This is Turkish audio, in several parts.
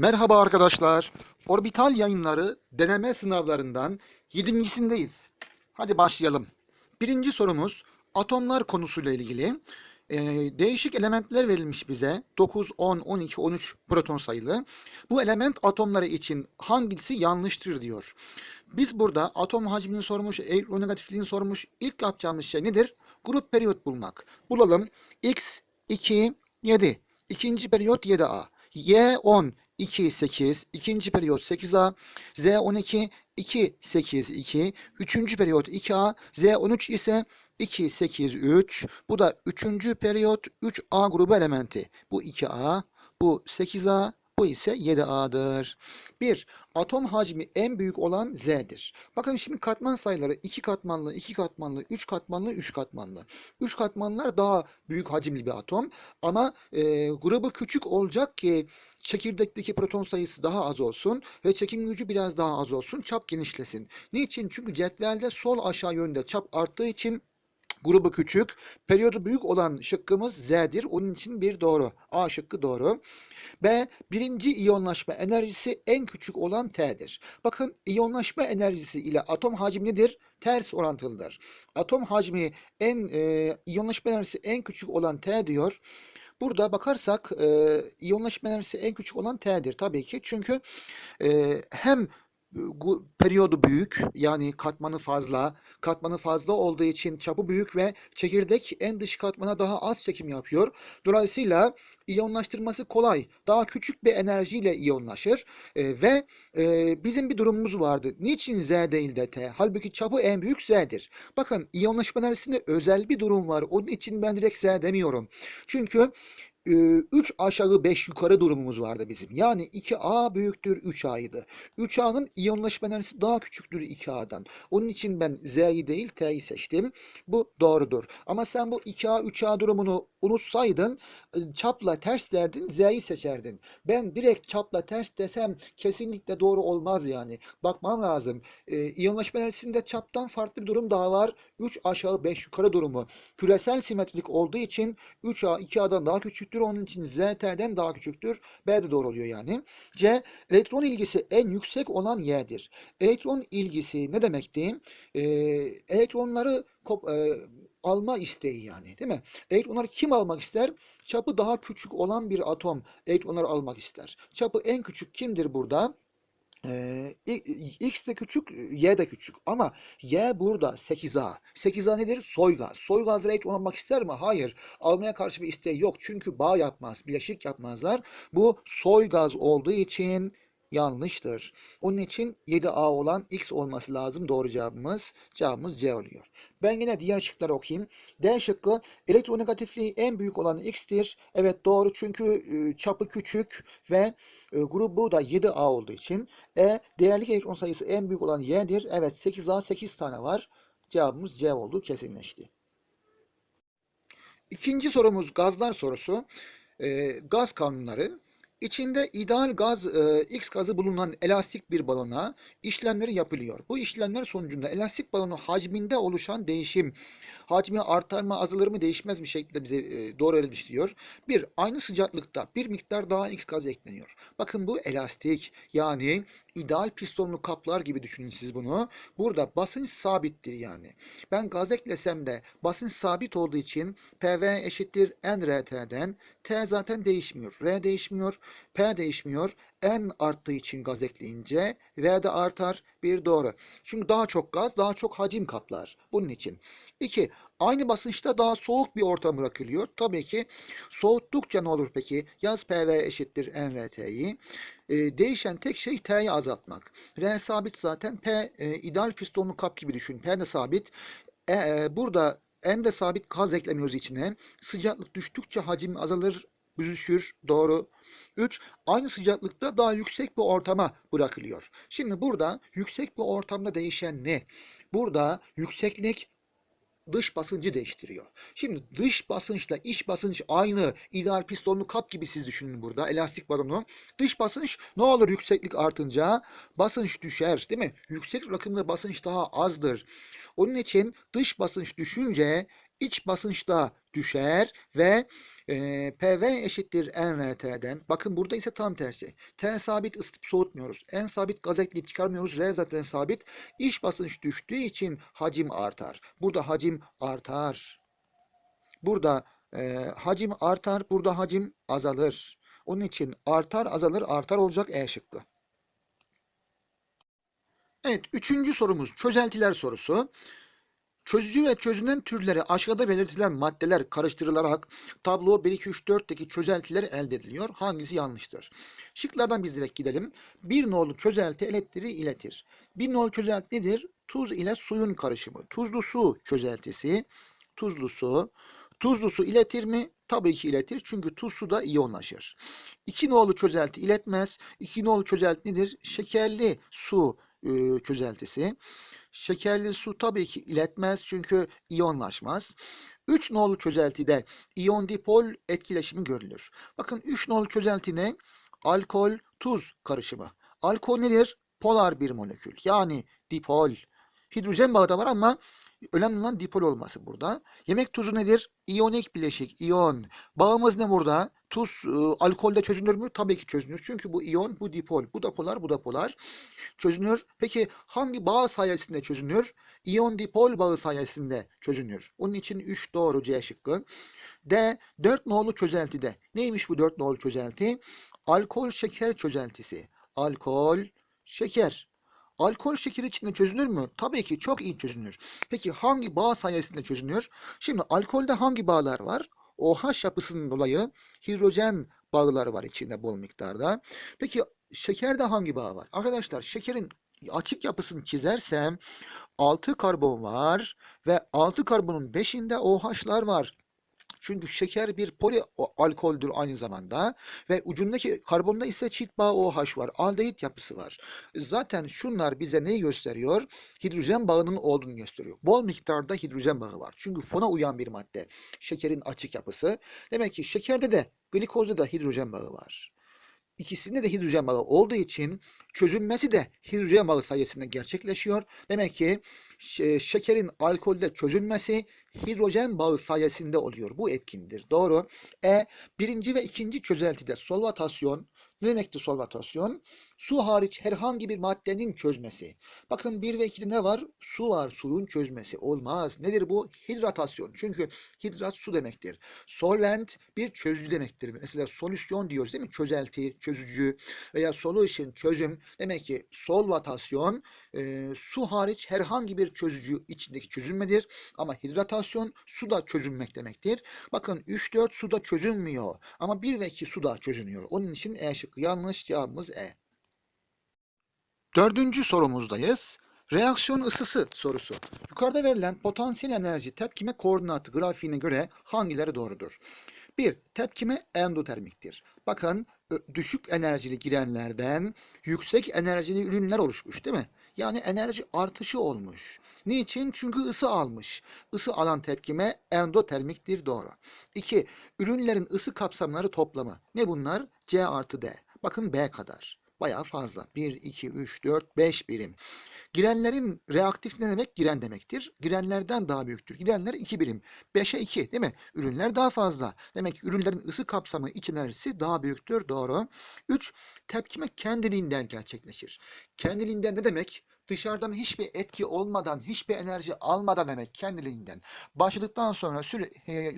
Merhaba arkadaşlar. Orbital yayınları deneme sınavlarından yedincisindeyiz. Hadi başlayalım. Birinci sorumuz atomlar konusuyla ilgili. Ee, değişik elementler verilmiş bize. 9, 10, 12, 13 proton sayılı. Bu element atomları için hangisi yanlıştır diyor. Biz burada atom hacmini sormuş, elektronegatifliğini sormuş. İlk yapacağımız şey nedir? Grup periyot bulmak. Bulalım. X, 2, 7. İkinci periyot 7A. Y 10, 2, 8. İkinci periyot 8A. Z 12, 2, 8, 2. Üçüncü periyot 2A. Z 13 ise 2, 8, 3. Bu da üçüncü periyot 3A grubu elementi. Bu 2A, bu 8A, bu ise 7A'dır. 1. Atom hacmi en büyük olan Z'dir. Bakın şimdi katman sayıları 2 katmanlı, 2 katmanlı, 3 katmanlı, 3 katmanlı. 3 katmanlar daha büyük hacimli bir atom. Ama e, grubu küçük olacak ki çekirdekteki proton sayısı daha az olsun ve çekim gücü biraz daha az olsun, çap genişlesin. Niçin? Çünkü cetvelde sol aşağı yönde çap arttığı için grubu küçük, periyodu büyük olan şıkkımız Z'dir. Onun için bir doğru. A şıkkı doğru. B. Birinci iyonlaşma enerjisi en küçük olan T'dir. Bakın iyonlaşma enerjisi ile atom hacmi nedir? Ters orantılıdır. Atom hacmi en e, iyonlaşma enerjisi en küçük olan T diyor. Burada bakarsak e, iyonlaşma enerjisi en küçük olan T'dir tabii ki. Çünkü e, hem periyodu büyük yani katmanı fazla. Katmanı fazla olduğu için çapı büyük ve çekirdek en dış katmana daha az çekim yapıyor. Dolayısıyla iyonlaştırması kolay. Daha küçük bir enerjiyle iyonlaşır. E, ve e, bizim bir durumumuz vardı. Niçin Z değil de T? Halbuki çapı en büyük Z'dir. Bakın iyonlaşma enerjisinde özel bir durum var. Onun için ben direkt Z demiyorum. Çünkü 3 aşağı 5 yukarı durumumuz vardı bizim. Yani 2A büyüktür 3A'ydı. 3A'nın iyonlaşma enerjisi daha küçüktür 2A'dan. Onun için ben Z'yi değil T'yi seçtim. Bu doğrudur. Ama sen bu 2A 3A durumunu unutsaydın çapla ters derdin Z'yi seçerdin. Ben direkt çapla ters desem kesinlikle doğru olmaz yani. Bakmam lazım. Ee, iyonlaşma enerjisinde çaptan farklı bir durum daha var. 3 aşağı 5 yukarı durumu. Küresel simetrik olduğu için 3A 2A'dan daha küçüktür. Onun için ZT'den daha küçüktür. B de doğru oluyor yani. C. Elektron ilgisi en yüksek olan Y'dir. Elektron ilgisi ne demekti? Ee, elektronları kop, e, alma isteği yani değil mi? Elektronları kim almak ister? Çapı daha küçük olan bir atom elektronları almak ister. Çapı en küçük kimdir burada? Ee, X de küçük, Y de küçük. Ama Y burada 8A. 8A nedir? Soygaz. Soygaz elektron almak ister mi? Hayır. Almaya karşı bir isteği yok. Çünkü bağ yapmaz, bileşik yapmazlar. Bu soygaz olduğu için yanlıştır. Onun için 7A olan X olması lazım. Doğru cevabımız. Cevabımız C oluyor. Ben yine diğer şıkları okuyayım. D şıkkı elektronegatifliği en büyük olan X'tir. Evet doğru çünkü çapı küçük ve grubu da 7A olduğu için. E değerli elektron sayısı en büyük olan Y'dir. Evet 8A 8 tane var. Cevabımız C oldu kesinleşti. İkinci sorumuz gazlar sorusu. E, gaz kanunları. İçinde ideal gaz e, X gazı bulunan elastik bir balona işlemleri yapılıyor. Bu işlemler sonucunda elastik balonun hacminde oluşan değişim, hacmi artar mı azalır mı değişmez bir şekilde bize e, doğru verilmiş diyor. Bir, aynı sıcaklıkta bir miktar daha X gaz ekleniyor. Bakın bu elastik yani ideal pistonlu kaplar gibi düşünün siz bunu. Burada basınç sabittir yani. Ben gaz eklesem de basınç sabit olduğu için PV eşittir nRT'den. T zaten değişmiyor. R değişmiyor. P değişmiyor. N arttığı için gaz ekleyince V de artar. Bir doğru. Çünkü daha çok gaz daha çok hacim kaplar. Bunun için. 2. Aynı basınçta daha soğuk bir ortam bırakılıyor. Tabii ki soğuttukça ne olur peki? Yaz PV eşittir nRT'yi. E, değişen tek şey T'yi azaltmak. R sabit zaten. P e, ideal pistonlu kap gibi düşün. P de sabit. E, e, burada N de sabit gaz eklemiyoruz içine. Sıcaklık düştükçe hacim azalır, büzüşür. Doğru. 3. Aynı sıcaklıkta daha yüksek bir ortama bırakılıyor. Şimdi burada yüksek bir ortamda değişen ne? Burada yükseklik dış basıncı değiştiriyor. Şimdi dış basınçla iç basınç aynı ideal pistonlu kap gibi siz düşünün burada elastik balonu. Dış basınç ne olur yükseklik artınca basınç düşer değil mi? Yüksek rakımda basınç daha azdır. Onun için dış basınç düşünce iç basınç da düşer ve PV eşittir NRT'den. Bakın burada ise tam tersi. T sabit ısıtıp soğutmuyoruz. N sabit gaz ekleyip çıkarmıyoruz. R zaten sabit. İç basınç düştüğü için hacim artar. Burada hacim artar. Burada e, hacim artar. Burada hacim azalır. Onun için artar azalır artar olacak E şıkkı. Evet, üçüncü sorumuz çözeltiler sorusu. Çözücü ve çözünen türleri aşağıda belirtilen maddeler karıştırılarak tablo 1, 2, 3, 4'teki çözeltiler elde ediliyor. Hangisi yanlıştır? Şıklardan biz direkt gidelim. Bir nolu çözelti elektriği iletir. Bir nolu çözelti nedir? Tuz ile suyun karışımı. Tuzlu su çözeltisi. Tuzlu su. Tuzlu su iletir mi? Tabii ki iletir. Çünkü tuz suda iyonlaşır. İki nolu çözelti iletmez. İki nolu çözelti nedir? Şekerli su e, çözeltisi. Şekerli su tabii ki iletmez çünkü iyonlaşmaz. 3 nolu çözeltide iyon dipol etkileşimi görülür. Bakın 3 nolu çözelti ne? Alkol, tuz karışımı. Alkol nedir? Polar bir molekül. Yani dipol. Hidrojen bağı da var ama önemli olan dipol olması burada. Yemek tuzu nedir? İyonik bileşik, iyon. Bağımız ne burada? Tuz e, alkolde çözünür mü? Tabii ki çözünür. Çünkü bu iyon, bu dipol. Bu da bu da. Çözünür. Peki hangi bağ sayesinde çözünür? İyon dipol bağı sayesinde çözünür. Onun için 3 doğru C şıkkı. D. 4 nolu çözeltide. Neymiş bu 4 nolu çözelti? Alkol şeker çözeltisi. Alkol, şeker. Alkol şekeri içinde çözünür mü? Tabii ki çok iyi çözünür. Peki hangi bağ sayesinde çözünür? Şimdi alkolde hangi bağlar var? OH yapısının dolayı hidrojen bağları var içinde bol miktarda. Peki şekerde hangi bağ var? Arkadaşlar şekerin açık yapısını çizersem 6 karbon var ve 6 karbonun 5'inde OH'lar var. Çünkü şeker bir polialkoldür aynı zamanda ve ucundaki karbonda ise çift bağ OH var. Aldehit yapısı var. Zaten şunlar bize neyi gösteriyor? Hidrojen bağının olduğunu gösteriyor. Bol miktarda hidrojen bağı var. Çünkü fona uyan bir madde. Şekerin açık yapısı. Demek ki şekerde de glikozda da hidrojen bağı var. İkisinde de hidrojen bağı olduğu için çözünmesi de hidrojen bağı sayesinde gerçekleşiyor. Demek ki şekerin alkolde çözünmesi hidrojen bağı sayesinde oluyor. Bu etkindir. Doğru. E birinci ve ikinci çözeltide solvatasyon ne demekti solvatasyon? Su hariç herhangi bir maddenin çözmesi. Bakın 1 ve 2'de ne var? Su var. Suyun çözmesi. Olmaz. Nedir bu? Hidratasyon. Çünkü hidrat su demektir. Solvent bir çözücü demektir. Mesela solüsyon diyoruz değil mi? Çözelti, çözücü veya solution, çözüm. Demek ki solvatasyon e, su hariç herhangi bir çözücü içindeki çözünmedir. Ama hidratasyon suda çözünmek demektir. Bakın 3-4 suda çözünmüyor. Ama 1 ve 2 suda çözünüyor. Onun için E şıkkı yanlış. Cevabımız E. Dördüncü sorumuzdayız. Reaksiyon ısısı sorusu. Yukarıda verilen potansiyel enerji tepkime koordinatı grafiğine göre hangileri doğrudur? 1. Tepkime endotermiktir. Bakın düşük enerjili girenlerden yüksek enerjili ürünler oluşmuş değil mi? Yani enerji artışı olmuş. Niçin? Çünkü ısı almış. Isı alan tepkime endotermiktir doğru. 2. Ürünlerin ısı kapsamları toplamı. Ne bunlar? C artı D. Bakın B kadar. Bayağı fazla. 1, 2, 3, 4, 5 birim. Girenlerin reaktif ne demek? Giren demektir. Girenlerden daha büyüktür. Girenler 2 birim. 5'e 2 değil mi? Ürünler daha fazla. Demek ki ürünlerin ısı kapsamı iç enerjisi daha büyüktür. Doğru. 3. Tepkime kendiliğinden gerçekleşir. Kendiliğinden ne demek? Dışarıdan hiçbir etki olmadan, hiçbir enerji almadan demek kendiliğinden. Başladıktan sonra süre,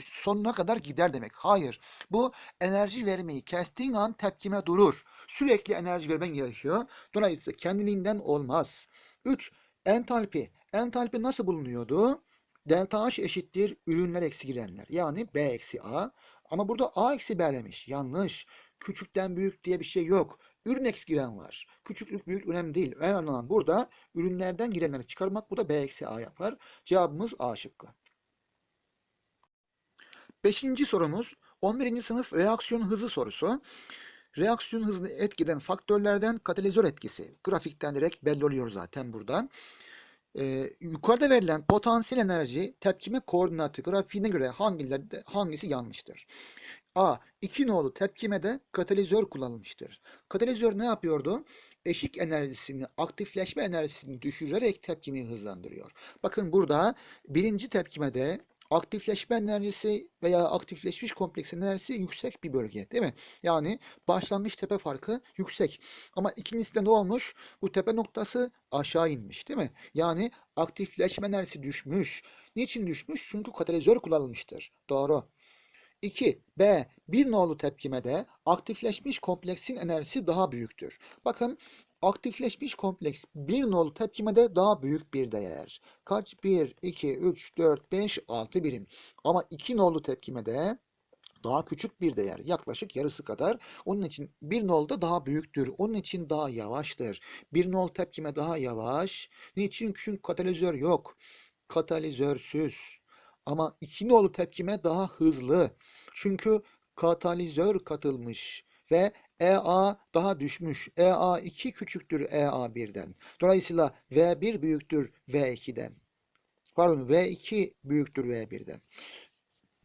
sonuna kadar gider demek. Hayır. Bu enerji vermeyi kestiğin an tepkime durur. Sürekli enerji vermen gerekiyor. Dolayısıyla kendiliğinden olmaz. 3. Entalpi. Entalpi nasıl bulunuyordu? Delta H eşittir ürünler eksi girenler. Yani B eksi A. Ama burada A eksi B demiş. Yanlış. Küçükten büyük diye bir şey yok. Ürün eksi giren var. Küçüklük büyük önemli değil. Önemli olan burada ürünlerden girenleri çıkarmak. Bu da B eksi A yapar. Cevabımız A şıkkı. Beşinci sorumuz 11. sınıf reaksiyon hızı sorusu. Reaksiyon hızını etkiden faktörlerden katalizör etkisi. Grafikten direkt belli oluyor zaten burada. e, yukarıda verilen potansiyel enerji tepkime koordinatı grafiğine göre hangileri, hangisi yanlıştır? A. İki nolu tepkimede katalizör kullanılmıştır. Katalizör ne yapıyordu? Eşik enerjisini, aktifleşme enerjisini düşürerek tepkimeyi hızlandırıyor. Bakın burada birinci tepkimede aktifleşme enerjisi veya aktifleşmiş kompleks enerjisi yüksek bir bölge değil mi? Yani başlangıç tepe farkı yüksek. Ama ikincisinde ne olmuş? Bu tepe noktası aşağı inmiş değil mi? Yani aktifleşme enerjisi düşmüş. Niçin düşmüş? Çünkü katalizör kullanılmıştır. Doğru. 2. B. Bir nolu tepkimede aktifleşmiş kompleksin enerjisi daha büyüktür. Bakın aktifleşmiş kompleks bir nolu tepkimede daha büyük bir değer. Kaç? 1, 2, 3, 4, 5, 6 birim. Ama 2 nolu tepkimede daha küçük bir değer. Yaklaşık yarısı kadar. Onun için bir nolda daha büyüktür. Onun için daha yavaştır. Bir nol tepkime daha yavaş. Niçin? Çünkü katalizör yok. Katalizörsüz. Ama iki nolu tepkime daha hızlı. Çünkü katalizör katılmış ve EA daha düşmüş. EA2 küçüktür EA1'den. Dolayısıyla V1 büyüktür V2'den. Pardon V2 büyüktür V1'den.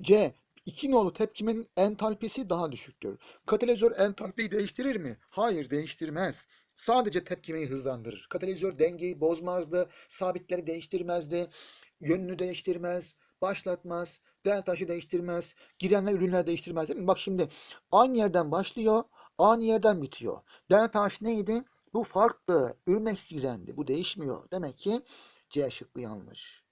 C. İki nolu tepkimenin entalpisi daha düşüktür. Katalizör entalpiyi değiştirir mi? Hayır değiştirmez. Sadece tepkimeyi hızlandırır. Katalizör dengeyi bozmazdı, sabitleri değiştirmezdi, yönünü değiştirmez, başlatmaz, değer taşı değiştirmez, giren ürünler değiştirmez değil mi? Bak şimdi aynı yerden başlıyor, aynı yerden bitiyor. Değer taşı neydi? Bu farklı, ürün eksi girendi. Bu değişmiyor. Demek ki C şıkkı yanlış.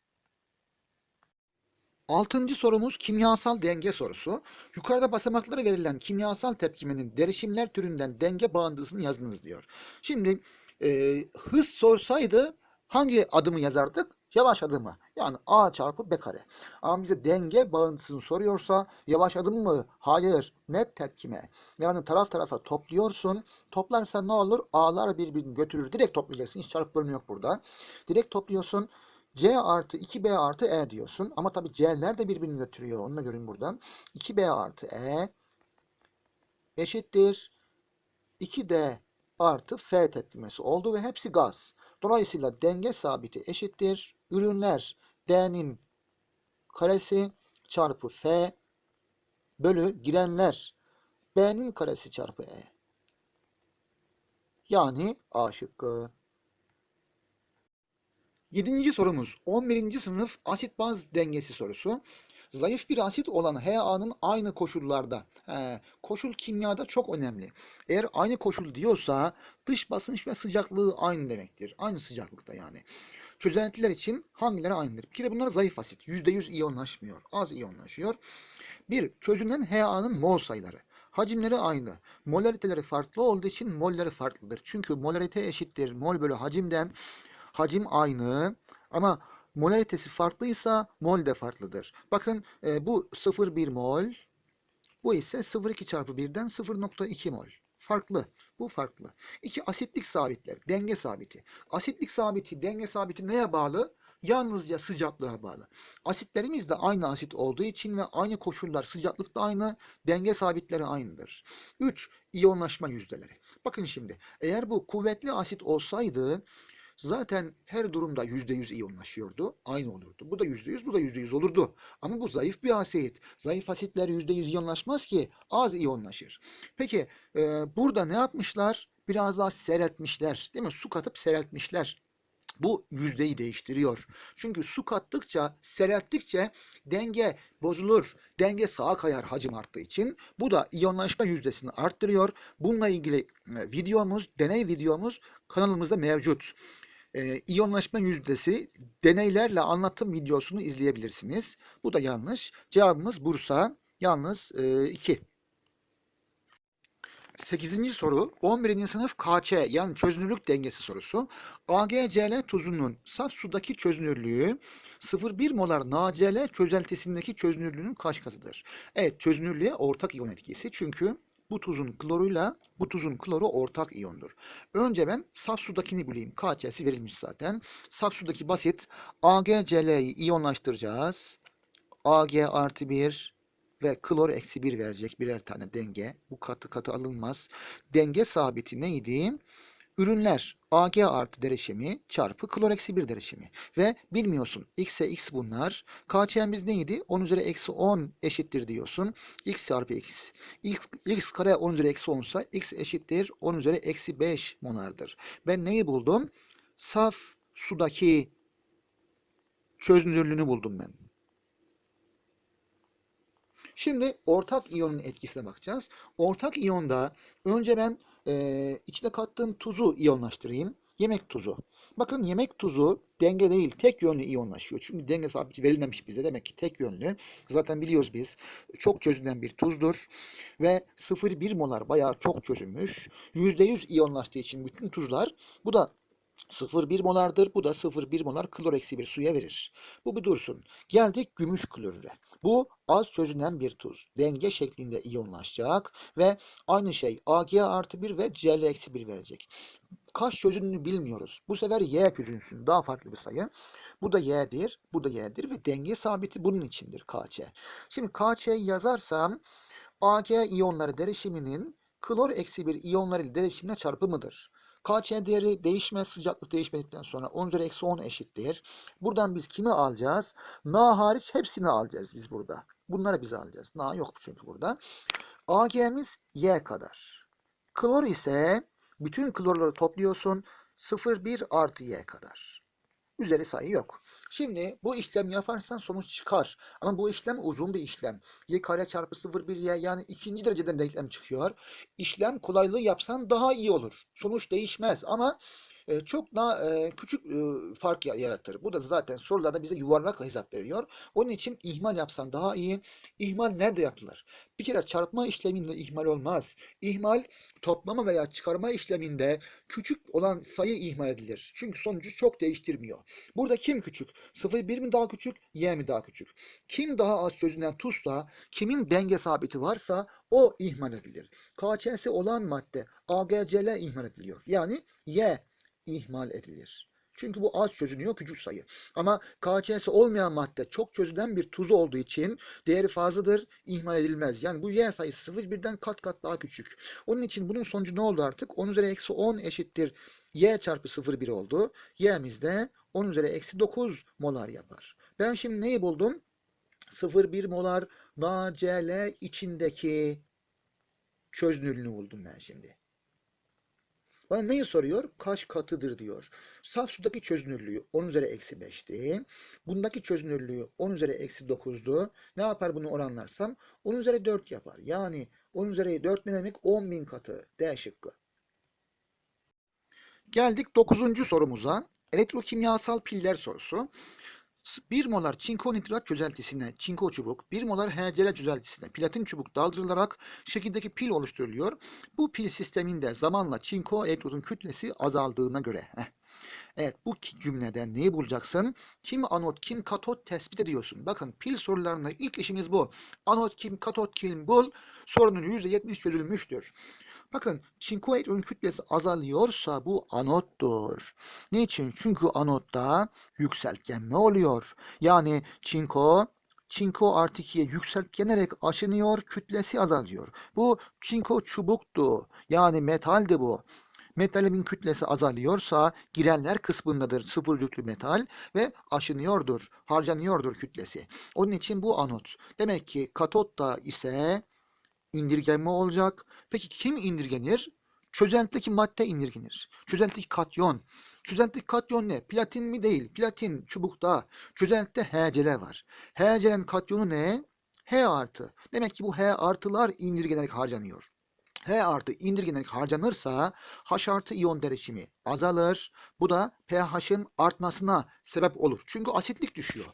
Altıncı sorumuz kimyasal denge sorusu. Yukarıda basamakları verilen kimyasal tepkimenin derişimler türünden denge bağıntısını yazınız diyor. Şimdi e, hız sorsaydı hangi adımı yazardık? Yavaş adımı. Yani A çarpı B kare. Ama bize denge bağıntısını soruyorsa yavaş adım mı? Hayır. Net tepkime. Yani taraf tarafa topluyorsun. Toplarsan ne olur? A'lar birbirini götürür. Direkt toplayacaksın. Hiç çarpı yok burada. Direkt topluyorsun. C artı 2B artı E diyorsun. Ama tabii C'ler de birbirini götürüyor. Onu da görün buradan. 2B artı E eşittir 2D artı F tepkimesi oldu ve hepsi gaz. Dolayısıyla denge sabiti eşittir. Ürünler D'nin karesi çarpı F bölü girenler B'nin karesi çarpı E. Yani A şıkkı. Yedinci sorumuz 11. sınıf asit baz dengesi sorusu. Zayıf bir asit olan HA'nın aynı koşullarda, he, koşul kimyada çok önemli. Eğer aynı koşul diyorsa dış basınç ve sıcaklığı aynı demektir. Aynı sıcaklıkta yani. Çözeltiler için hangileri aynıdır? Bir kere bunlar zayıf asit. %100 iyonlaşmıyor. Az iyonlaşıyor. Bir, çözünen HA'nın mol sayıları. Hacimleri aynı. Molariteleri farklı olduğu için molleri farklıdır. Çünkü molarite eşittir mol bölü hacimden. Hacim aynı ama molaritesi farklıysa mol de farklıdır. Bakın e, bu 0,1 mol. Bu ise 0,2 çarpı 1'den 0,2 mol. Farklı. Bu farklı. İki asitlik sabitler. Denge sabiti. Asitlik sabiti, denge sabiti neye bağlı? Yalnızca sıcaklığa bağlı. Asitlerimiz de aynı asit olduğu için ve aynı koşullar sıcaklıkta aynı, denge sabitleri aynıdır. 3. İyonlaşma yüzdeleri. Bakın şimdi eğer bu kuvvetli asit olsaydı zaten her durumda %100 iyonlaşıyordu. Aynı olurdu. Bu da %100, bu da %100 olurdu. Ama bu zayıf bir asit. Zayıf asitler %100 iyonlaşmaz ki az iyonlaşır. Peki e, burada ne yapmışlar? Biraz daha seyreltmişler. Değil mi? Su katıp seyreltmişler. Bu yüzdeyi değiştiriyor. Çünkü su kattıkça, seyrelttikçe denge bozulur. Denge sağa kayar hacim arttığı için. Bu da iyonlaşma yüzdesini arttırıyor. Bununla ilgili e, videomuz, deney videomuz kanalımızda mevcut. Ee, iyonlaşma yüzdesi deneylerle anlatım videosunu izleyebilirsiniz. Bu da yanlış. Cevabımız Bursa. Yalnız 2. 8. soru 11. sınıf KÇ yani çözünürlük dengesi sorusu. AgCl tuzunun saf sudaki çözünürlüğü 0,1 molar NaCl çözeltisindeki çözünürlüğünün kaç katıdır? Evet çözünürlüğe ortak iyon etkisi çünkü bu tuzun kloruyla bu tuzun kloru ortak iyondur. Önce ben saf sudakini bulayım. KC'si verilmiş zaten. Saf sudaki basit. AgCl'yi iyonlaştıracağız. Ag artı 1 ve klor eksi 1 verecek birer tane denge. Bu katı katı alınmaz. Denge sabiti neydi? Ürünler Ag artı derişimi çarpı klor eksi 1 derişimi. Ve bilmiyorsun x'e x bunlar. KÇ'miz neydi? 10 üzeri eksi 10 eşittir diyorsun. x çarpı x. x, x kare 10 üzeri eksi 10 ise x eşittir 10 üzeri eksi 5 molardır. Ben neyi buldum? Saf sudaki çözünürlüğünü buldum ben. Şimdi ortak iyonun etkisine bakacağız. Ortak iyonda önce ben eee içine kattığım tuzu iyonlaştırayım. Yemek tuzu. Bakın yemek tuzu denge değil tek yönlü iyonlaşıyor. Çünkü denge sabiti verilmemiş bize. Demek ki tek yönlü. Zaten biliyoruz biz. Çok çözünen bir tuzdur. Ve 0,1 molar bayağı çok çözülmüş. %100 iyonlaştığı için bütün tuzlar bu da 0,1 molardır. Bu da 0,1 molar klor eksi bir suya verir. Bu bir dursun. Geldik gümüş klorüre. Bu az çözünen bir tuz. Denge şeklinde iyonlaşacak ve aynı şey Ag artı 1 ve Cl eksi 1 verecek. Kaç çözününü bilmiyoruz. Bu sefer Y çözünsün. Daha farklı bir sayı. Bu da Y'dir. Bu da Y'dir ve denge sabiti bunun içindir KC. Şimdi KC'yi yazarsam Ag iyonları derişiminin klor eksi 1 iyonları derişimine çarpımıdır. KC değeri değişmez sıcaklık değişmedikten sonra 10 üzeri eksi 10 eşittir. Buradan biz kimi alacağız? Na hariç hepsini alacağız biz burada. Bunları biz alacağız. Na yok çünkü burada. Ag'miz Y kadar. Klor ise bütün klorları topluyorsun. 0,1 artı Y kadar. Üzeri sayı yok. Şimdi bu işlem yaparsan sonuç çıkar. Ama bu işlem uzun bir işlem. Y kare çarpı 0,1 Y yani ikinci dereceden denklem çıkıyor. İşlem kolaylığı yapsan daha iyi olur. Sonuç değişmez ama e, çok daha e, küçük e, fark ya- yaratır. Bu da zaten sorularda bize yuvarlak hesap veriyor. Onun için ihmal yapsan daha iyi. İhmal nerede yapılır? Bir kere çarpma işleminde ihmal olmaz. İhmal toplama veya çıkarma işleminde küçük olan sayı ihmal edilir. Çünkü sonucu çok değiştirmiyor. Burada kim küçük? 0,1 mi daha küçük? Y mi daha küçük? Kim daha az çözünen tuzsa, kimin denge sabiti varsa o ihmal edilir. KÇ'si olan madde AGCL ihmal ediliyor. Yani Y ihmal edilir. Çünkü bu az çözünüyor küçük sayı. Ama KC'si olmayan madde çok çözünen bir tuz olduğu için değeri fazladır, ihmal edilmez. Yani bu Y sayısı 0,1'den kat kat daha küçük. Onun için bunun sonucu ne oldu artık? 10 üzeri eksi 10 eşittir Y çarpı 0,1 oldu. Y'miz de 10 üzeri eksi 9 molar yapar. Ben şimdi neyi buldum? 0,1 molar NaCl içindeki çözünürlüğünü buldum ben şimdi. Bana neyi soruyor? Kaç katıdır diyor. Saf sudaki çözünürlüğü 10 üzeri eksi 5'ti. Bundaki çözünürlüğü 10 üzeri eksi 9'du. Ne yapar bunu oranlarsam? 10 üzeri 4 yapar. Yani 10 üzeri 4 ne demek? 10.000 katı. D şıkkı. Geldik 9. sorumuza. Elektrokimyasal piller sorusu. 1 molar çinko nitrat çözeltisine çinko çubuk, 1 molar HCl çözeltisine platin çubuk daldırılarak şekildeki pil oluşturuluyor. Bu pil sisteminde zamanla çinko elektrotun kütlesi azaldığına göre. Evet bu cümleden neyi bulacaksın? Kim anot kim katot tespit ediyorsun. Bakın pil sorularında ilk işimiz bu. Anot kim katot kim bul sorunun %70 çözülmüştür. Bakın çinko elektronun kütlesi azalıyorsa bu anottur. Niçin? Çünkü anotta yükseltgenme oluyor. Yani çinko çinko artı 2'ye yükseltgenerek aşınıyor, kütlesi azalıyor. Bu çinko çubuktu. Yani metaldi bu. Metalimin kütlesi azalıyorsa girenler kısmındadır sıfır yüklü metal ve aşınıyordur, harcanıyordur kütlesi. Onun için bu anot. Demek ki katotta ise indirgenme olacak. Peki kim indirgenir? Çözeltideki madde indirgenir. Çözeltideki katyon. Çözeltideki katyon ne? Platin mi değil? Platin çubukta. Çözeltide HCl var. HCl'nin katyonu ne? H artı. Demek ki bu H artılar indirgenerek harcanıyor. H artı indirgenerek harcanırsa H artı iyon derişimi azalır. Bu da pH'ın artmasına sebep olur. Çünkü asitlik düşüyor.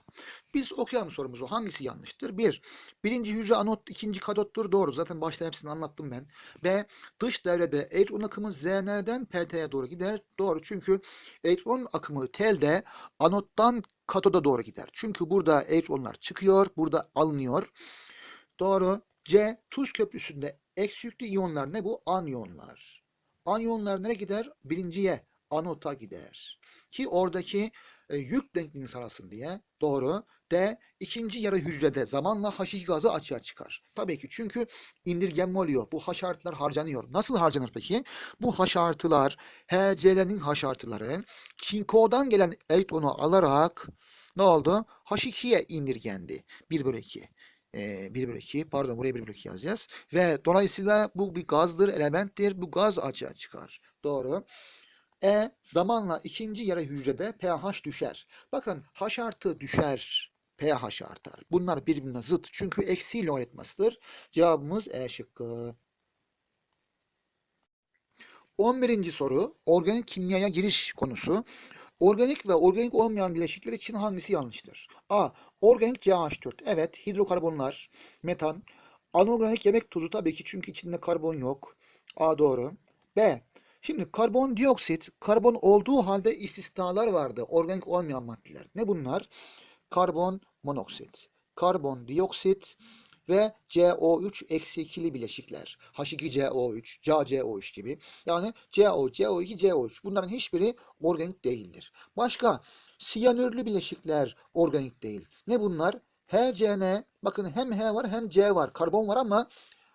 Biz okuyalım sorumuzu. Hangisi yanlıştır? 1. Birinci hücre anot, ikinci katottur. Doğru. Zaten başta hepsini anlattım ben. B. Dış devrede elektron akımı ZN'den PT'ye doğru gider. Doğru. Çünkü elektron akımı telde anottan katoda doğru gider. Çünkü burada elektronlar çıkıyor. Burada alınıyor. Doğru. C. Tuz köprüsünde eksi yüklü iyonlar ne bu? Anyonlar. Anyonlar nereye gider? Birinciye, anota gider. Ki oradaki e, yük denkliğini sağlasın diye. Doğru. D. ikinci yarı hücrede zamanla H2 gazı açığa çıkar. Tabii ki çünkü indirgenme oluyor. Bu H harcanıyor. Nasıl harcanır peki? Bu H HCl'nin H artıları çinkodan gelen elektronu alarak ne oldu? H2'ye indirgendi. 1 bölü 2. Ee, 1 bölü 2 pardon buraya 1 bölü 2 yazacağız. Ve dolayısıyla bu bir gazdır, elementtir. Bu gaz açığa çıkar. Doğru. E zamanla ikinci yarı hücrede pH düşer. Bakın H artı düşer. pH artar. Bunlar birbirine zıt. Çünkü eksiyle oynatmasıdır. Cevabımız E şıkkı. 11. soru organik kimyaya giriş konusu. Organik ve organik olmayan bileşikler için hangisi yanlıştır? A. Organik CH4. Evet, hidrokarbonlar, metan. Anorganik yemek tuzu tabii ki çünkü içinde karbon yok. A doğru. B. Şimdi karbondioksit, karbon olduğu halde istisnalar vardı. Organik olmayan maddeler. Ne bunlar? Karbon monoksit, karbondioksit ve CO3 eksi ikili bileşikler. H2CO3, CaCO3 gibi. Yani CO, CO2, CO3. Bunların hiçbiri organik değildir. Başka siyanürlü bileşikler organik değil. Ne bunlar? HCN, bakın hem H var hem C var. Karbon var ama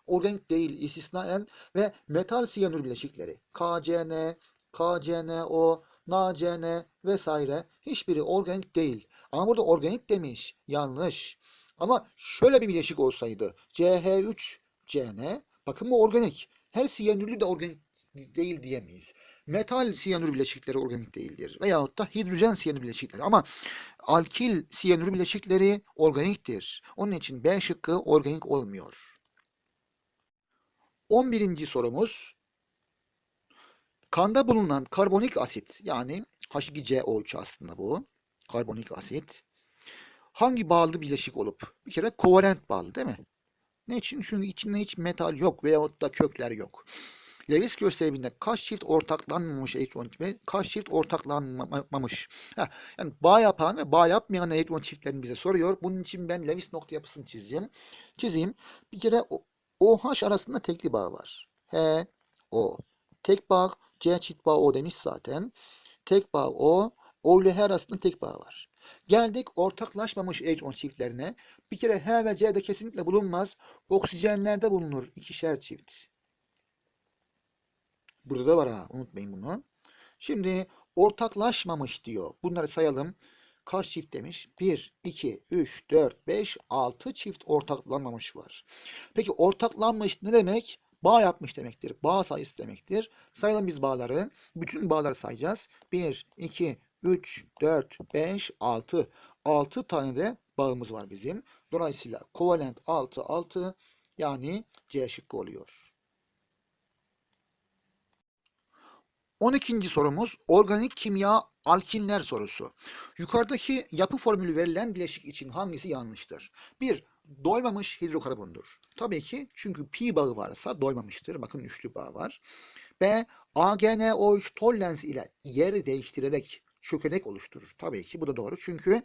organik değil istisnaen ve metal siyanür bileşikleri. KCN, KCNO, NaCN vesaire hiçbiri organik değil. Ama burada organik demiş. Yanlış. Ama şöyle bir bileşik olsaydı CH3CN bakın bu organik. Her siyanürlü de organik değil diyemeyiz. Metal siyanür bileşikleri organik değildir. Veyahut da hidrojen siyanür bileşikleri. Ama alkil siyanür bileşikleri organiktir. Onun için B şıkkı organik olmuyor. 11. sorumuz. Kanda bulunan karbonik asit yani H2CO3 aslında bu. Karbonik asit. Hangi bağlı bileşik olup? Bir kere kovalent bağlı değil mi? Ne için? Çünkü içinde hiç metal yok veyahut da kökler yok. Lewis gösteriminde kaç çift ortaklanmamış elektron ve kaç çift ortaklanmamış. Ha, yani bağ yapan ve bağ yapmayan elektron çiftlerini bize soruyor. Bunun için ben Lewis nokta yapısını çizeyim. Çizeyim. Bir kere OH arasında tekli bağ var. H, O. Tek bağ, C çift bağ O demiş zaten. Tek bağ O, O ile H arasında tek bağ var. Geldik ortaklaşmamış elektron çiftlerine. Bir kere H ve C'de kesinlikle bulunmaz. Oksijenlerde bulunur ikişer çift. Burada da var ha. Unutmayın bunu. Şimdi ortaklaşmamış diyor. Bunları sayalım. Kaç çift demiş? 1, 2, 3, 4, 5, 6 çift ortaklanmamış var. Peki ortaklanmış ne demek? Bağ yapmış demektir. Bağ sayısı demektir. Sayalım biz bağları. Bütün bağları sayacağız. 1, 2, 3, 4, 5, 6. 6 tane de bağımız var bizim. Dolayısıyla kovalent 6, 6 yani C şıkkı oluyor. 12. sorumuz organik kimya alkinler sorusu. Yukarıdaki yapı formülü verilen bileşik için hangisi yanlıştır? 1. Doymamış hidrokarbondur. Tabii ki çünkü pi bağı varsa doymamıştır. Bakın üçlü bağ var. B. AgNO3 tollens ile yer değiştirerek çökelek oluşturur. Tabii ki bu da doğru. Çünkü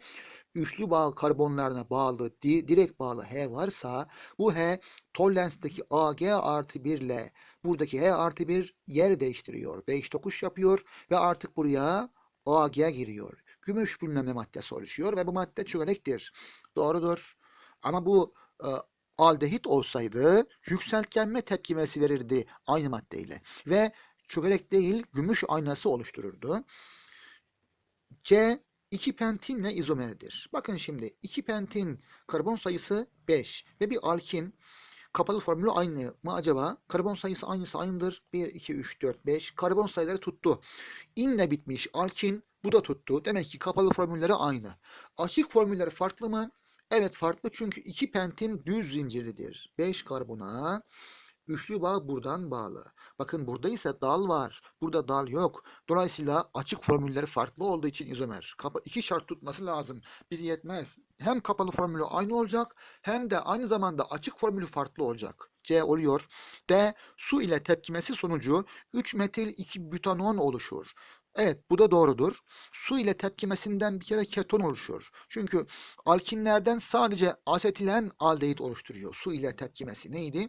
üçlü bağ karbonlarına bağlı, di direkt bağlı H varsa bu H tollensteki Ag artı 1 ile buradaki H artı 1 yer değiştiriyor. Değiş tokuş yapıyor ve artık buraya Ag giriyor. Gümüş bilmem ne maddesi oluşuyor ve bu madde çökelektir. Doğrudur. Ama bu e, aldehit olsaydı yükseltgenme tepkimesi verirdi aynı maddeyle. Ve çökelek değil gümüş aynası oluştururdu. C 2 pentinle izomeridir. Bakın şimdi 2 pentin karbon sayısı 5 ve bir alkin kapalı formülü aynı mı acaba? Karbon sayısı aynısı aynıdır. 1, 2, 3, 4, 5. Karbon sayıları tuttu. İnle bitmiş alkin bu da tuttu. Demek ki kapalı formülleri aynı. Açık formülleri farklı mı? Evet farklı çünkü 2 pentin düz zincirlidir. 5 karbona Üçlü bağ buradan bağlı. Bakın burada ise dal var. Burada dal yok. Dolayısıyla açık formülleri farklı olduğu için izomer. Kapa iki şart tutması lazım. Biri yetmez. Hem kapalı formülü aynı olacak hem de aynı zamanda açık formülü farklı olacak. C oluyor. D. Su ile tepkimesi sonucu 3 metil 2 butanon oluşur. Evet bu da doğrudur. Su ile tepkimesinden bir kere keton oluşuyor. Çünkü alkinlerden sadece asetilen aldehit oluşturuyor. Su ile tepkimesi neydi?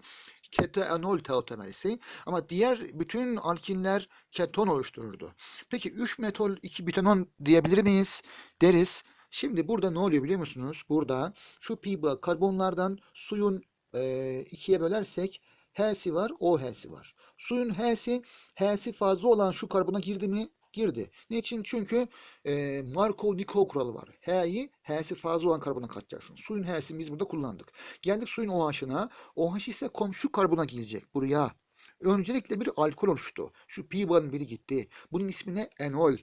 Ketoenol teotemerisi ama diğer bütün alkinler keton oluştururdu. Peki 3 metol 2 butanon diyebilir miyiz? Deriz. Şimdi burada ne oluyor biliyor musunuz? Burada şu pi karbonlardan suyun e, ikiye bölersek H'si var, OH'si var. Suyun H'si, H'si fazla olan şu karbona girdi mi? Girdi. Niçin? Çünkü e, Markov-Nikol kuralı var. H'yi H'si fazla olan karbona katacaksın. Suyun H'sini biz burada kullandık. Geldik suyun OH'ına. OH ise komşu karbona girecek buraya. Öncelikle bir alkol oluştu. Şu pi bağının biri gitti. Bunun ismi ne? Enol.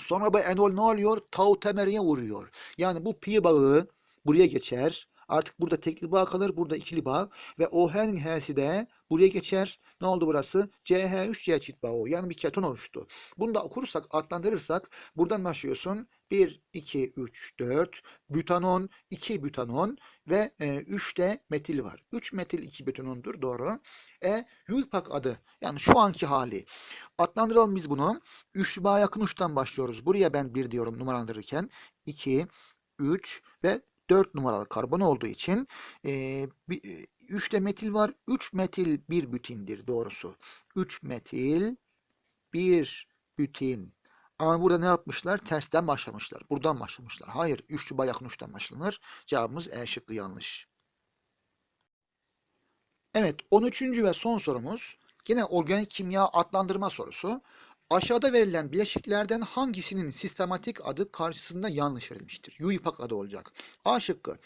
Sonra bu enol ne oluyor? Tau temeriye vuruyor. Yani bu pi bağı buraya geçer. Artık burada tekli bağ kalır, burada ikili bağ ve OH'nin H'si de buraya geçer. Ne oldu burası? CH3C çift bağı. Yani bir keton oluştu. Bunu da okursak, adlandırırsak buradan başlıyorsun. 1, 2, 3, 4 bütanon, 2 bütanon ve e, 3 de metil var. 3 metil 2 bütanondur doğru. E, Yuipak adı yani şu anki hali. Adlandıralım biz bunu. Üçlü bağa yakın uçtan başlıyoruz. Buraya ben 1 diyorum numaralandırırken. 2, 3 ve 4 numaralı karbon olduğu için 3 de metil var. 3 metil bir bütindir doğrusu. 3 metil bir bütin. Ama burada ne yapmışlar? Tersten başlamışlar. Buradan başlamışlar. Hayır. Üçlü bağ yakın uçtan başlanır. Cevabımız E şıkkı yanlış. Evet. 13. ve son sorumuz. Yine organik kimya adlandırma sorusu. Aşağıda verilen bileşiklerden hangisinin sistematik adı karşısında yanlış verilmiştir? Yuipak adı olacak. A şıkkı.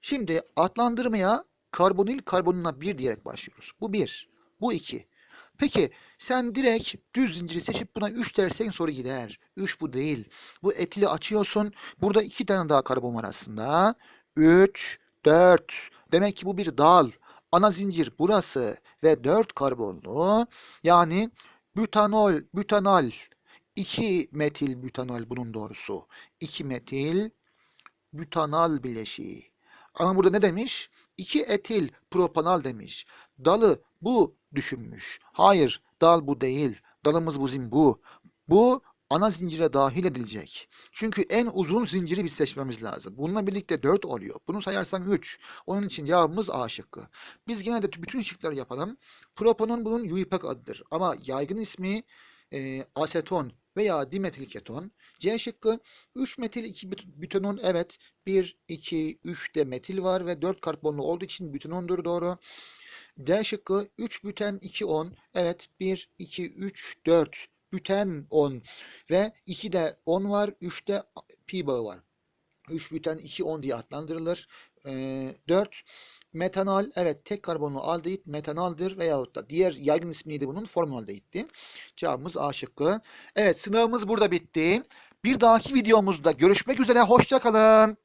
Şimdi adlandırmaya karbonil karbonuna 1 diyerek başlıyoruz. Bu 1. Bu 2. Peki sen direkt düz zinciri seçip buna 3 dersen soru gider. 3 bu değil. Bu etili açıyorsun. Burada 2 tane daha karbon var aslında. 3, 4. Demek ki bu bir dal. Ana zincir burası ve 4 karbonlu. Yani Butanol, butanal. 2 metil butanal bunun doğrusu. 2 metil butanal bileşiği. Ama burada ne demiş? 2 etil propanal demiş. Dalı bu düşünmüş. Hayır, dal bu değil. Dalımız buzin bu. Bu ana zincire dahil edilecek. Çünkü en uzun zinciri biz seçmemiz lazım. Bununla birlikte 4 oluyor. Bunu sayarsan 3. Onun için cevabımız A şıkkı. Biz gene de bütün şıkları yapalım. Propanol bunun Yuipak adıdır. Ama yaygın ismi e, aseton veya dimetil keton. C şıkkı 3 metil 2 bütenon evet 1, 2, 3 de metil var ve 4 karbonlu olduğu için bütenondur doğru. D şıkkı 3 büten 2 10 evet 1, 2, 3, 4 büten 10 ve 2 de 10 var 3 de pi bağı var. 3 büten 2 10 diye adlandırılır. Ee, 4 metanol evet tek karbonlu aldehit metanoldir veyahut da diğer yaygın ismi neydi bunun formaldehit'ti. Cevabımız A şıkkı. Evet sınavımız burada bitti. Bir dahaki videomuzda görüşmek üzere hoşça kalın.